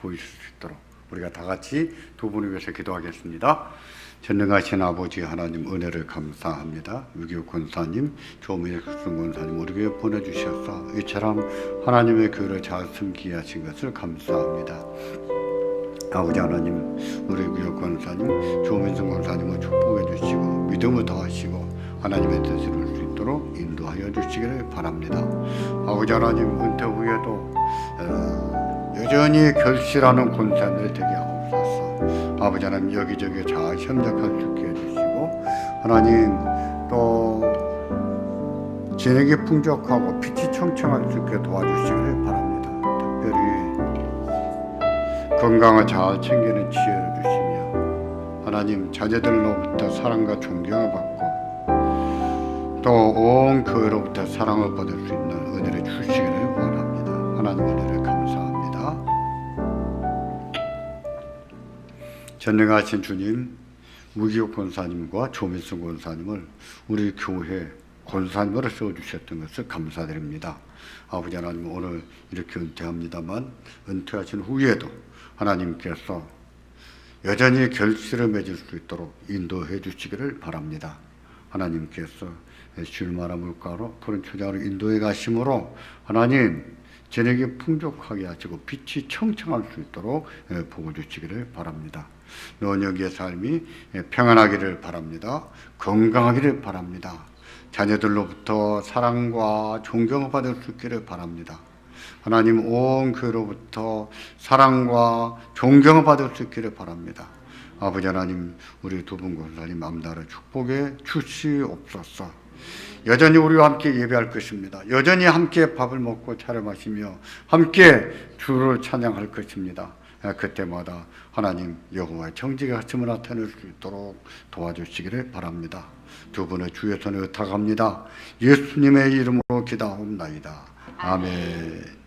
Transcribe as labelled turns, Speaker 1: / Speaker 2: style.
Speaker 1: 보이실 수 있도록 우리가 다 같이 두 분을 위해서 기도하겠습니다. 전능하신 아버지 하나님 은혜를 감사합니다. 유교 권사님, 조민혁 권사님 우리 교회 보내주셔서 이처럼 하나님의 교회를 잘 섬기게 하신 것을 감사합니다. 아버지 하나님, 우리 유교 권사님, 조민성 권사님을 축복해 주시고 믿음을 더하시고 하나님의 뜻을 이룰 수 있도록 인도하여 주시기를 바랍니다. 아버지 하나님 은퇴 후에도 어, 여전히 결실하는 권사들이 되게 하옵소서. 아버지 하나님 여기저기 잘 협력할 수 있게 해주시고 하나님 또 진액이 풍족하고 빛이 청청할 수 있게 도와주시기를 바랍니다. 특별히 건강을 잘 챙기는 지혜를 주시며 하나님 자녀들로부터 사랑과 존경을 받고 또 온 교회로부터 사랑을 받을 수 있는 은혜를 주시기를 원합니다. 하나님 은혜를 감사합니다. 전능하신 주님, 우기옥 권사님과 조민승 권사님을 우리 교회 권사님으로 세워주셨던 것을 감사드립니다. 아버지 하나님 오늘 이렇게 은퇴합니다만 은퇴하신 후에도 하나님께서 여전히 결실을 맺을 수 있도록 인도해 주시기를 바랍니다. 하나님께서 쉴마라 물가로 푸른 초장으로 인도해 가심으로 하나님 저녁에 풍족하게 하시고 빛이 청청할 수 있도록 예, 복을 주시기를 바랍니다. 노년기의 삶이 예, 평안하기를 바랍니다. 건강하기를 바랍니다. 자녀들로부터 사랑과 존경을 받을 수 있기를 바랍니다. 하나님 온 교회로부터 사랑과 존경을 받을 수 있기를 바랍니다. 아버지 하나님 우리 두 분 권사님 마음다를 축복해 주시옵소서. 여전히 우리와 함께 예배할 것입니다. 여전히 함께 밥을 먹고 차를 마시며 함께 주를 찬양할 것입니다. 아, 그때마다 하나님 여호와의 정직의 가슴을 나타낼 수 있도록 도와주시기를 바랍니다. 두 분의 주의 손에 의탁합니다. 예수님의 이름으로 기도하옵나이다. 아멘.